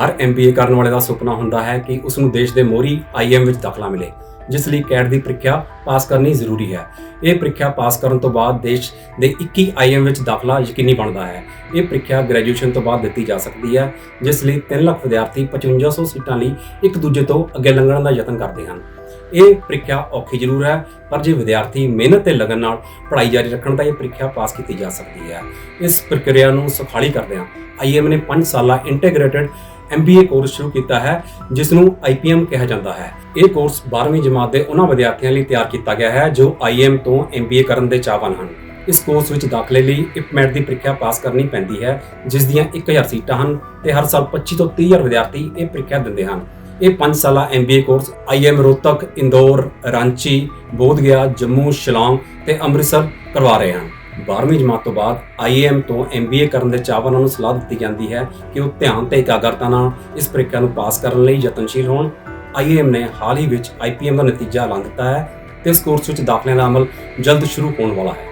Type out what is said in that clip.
ਹਰ MBA ਕਰਨ ਵਾਲੇ ਦਾ ਸੁਪਨਾ ਹੁੰਦਾ ਹੈ ਕਿ ਉਸ ਨੂੰ ਦੇਸ਼ ਦੇ ਮੋਹਰੀ ਆਈਐਮ ਵਿੱਚ ਦਾਖਲਾ ਮਿਲੇ, ਜਿਸ ਲਈ ਕੈਟ ਦੀ ਪ੍ਰੀਖਿਆ ਪਾਸ ਕਰਨੀ ਜ਼ਰੂਰੀ ਹੈ। ਇਹ ਪ੍ਰੀਖਿਆ ਪਾਸ ਕਰਨ ਤੋਂ ਬਾਅਦ ਦੇਸ਼ ਦੇ 21 ਆਈਐਮ ਵਿੱਚ ਦਾਖਲਾ ਯਕੀਨੀ ਬਣਦਾ ਹੈ। ਇਹ ਪ੍ਰੀਖਿਆ ਗ੍ਰੈਜੂਏਸ਼ਨ ਤੋਂ ਬਾਅਦ ਦਿੱਤੀ ਜਾ ਸਕਦੀ ਹੈ, ਜਿਸ ਲਈ 3 ਲੱਖ ਵਿਦਿਆਰਥੀ 5500 ਸੀਟਾਂ ਲਈ ਇੱਕ ਦੂਜੇ ਤੋਂ ਅੱਗੇ ਲੰਘਣ ਦਾ ਯਤਨ ਕਰਦੇ ਹਨ। ਇਹ ਪ੍ਰੀਖਿਆ ਔਖੀ ਜ਼ਰੂਰ ਹੈ, ਪਰ ਜੇ ਵਿਦਿਆਰਥੀ ਮਿਹਨਤ ਤੇ ਲਗਨ ਨਾਲ ਪੜ੍ਹਾਈ ਜਾਰੀ ਰੱਖਣ ਤਾਂ ਇਹ ਪ੍ਰੀਖਿਆ ਪਾਸ ਕੀਤੀ ਜਾ ਸਕਦੀ ਹੈ। ਇਸ ਪ੍ਰਕਿਰਿਆ ਨੂੰ ਸੁਖਾਲੀ ਕਰਦਿਆਂ ਆਈਐਮ ਨੇ 5 ਸਾਲਾ ਇੰਟੀਗ੍ਰੇਟਿਡ MBA ਕੋਰਸ ਸ਼ੁਰੂ ਕੀਤਾ ਹੈ ਜਿਸ ਨੂੰ IPM ਕਿਹਾ ਜਾਂਦਾ ਹੈ। ਇਹ ਕੋਰਸ 12ਵੀਂ ਜਮਾਤ ਦੇ ਉਹਨਾਂ ਵਿਦਿਆਰਥੀਆਂ ਲਈ ਤਿਆਰ ਕੀਤਾ ਗਿਆ ਹੈ, ਜੋ IIM ਤੋਂ MBA ਕਰਨ ਦੇ ਚਾਹਵਾਨ ਹਨ। ਇਸ ਕੋਰਸ ਵਿੱਚ ਦਾਖਲੇ ਲਈ ਇਪਮੈਟ ਦੀ ਪ੍ਰੀਖਿਆ ਪਾਸ ਕਰਨੀ ਪੈਂਦੀ ਹੈ, ਜਿਸ ਦੀਆਂ 1000 ਸੀਟਾਂ ਹਨ ਤੇ ਹਰ ਸਾਲ 25 ਤੋਂ 30000 ਵਿਦਿਆਰਥੀ ਇਹ ਪ੍ਰੀਖਿਆ ਦਿੰਦੇ ਹਨ। ਇਹ 5 ਸਾਲਾ MBA course IIM Rohtak, Indore, Ranchi Bodhgaya Jammu, Shillong ਤੇ ਅੰਮ੍ਰਿਤਸਰ ਕਰਵਾ ਰਹੇ ਹਨ। 12ਵੀਂ ਜਮਾਤ ਤੋਂ ਬਾਅਦ IIM ਤੋਂ MBA ਕਰਨ ਦੇ ਚਾਹਵਾਨਾਂ ਨੂੰ ਸਲਾਹ ਦਿੱਤੀ ਜਾਂਦੀ ਹੈ ਕਿ ਉਹ ਧਿਆਨ ਤੇ ਇਕਾਗਰਤਾ ਨਾਲ ਇਸ ਪ੍ਰੀਖਿਆ ਨੂੰ ਪਾਸ ਕਰਨ ਲਈ ਯਤਨਸ਼ੀਲ ਹੋਣ। IIM ਨੇ ਹਾਲ ਹੀ ਵਿੱਚ IPM ਦਾ ਨਤੀਜਾ ਐਲਾਨ ਦਿੱਤਾ ਹੈ ਤੇ ਇਸ ਕੋਰਸ ਵਿੱਚ ਦਾਖਲਿਆਂ ਦਾ ਅਮਲ ਜਲਦ ਸ਼ੁਰੂ ਹੋਣ ਵਾਲਾ ਹੈ।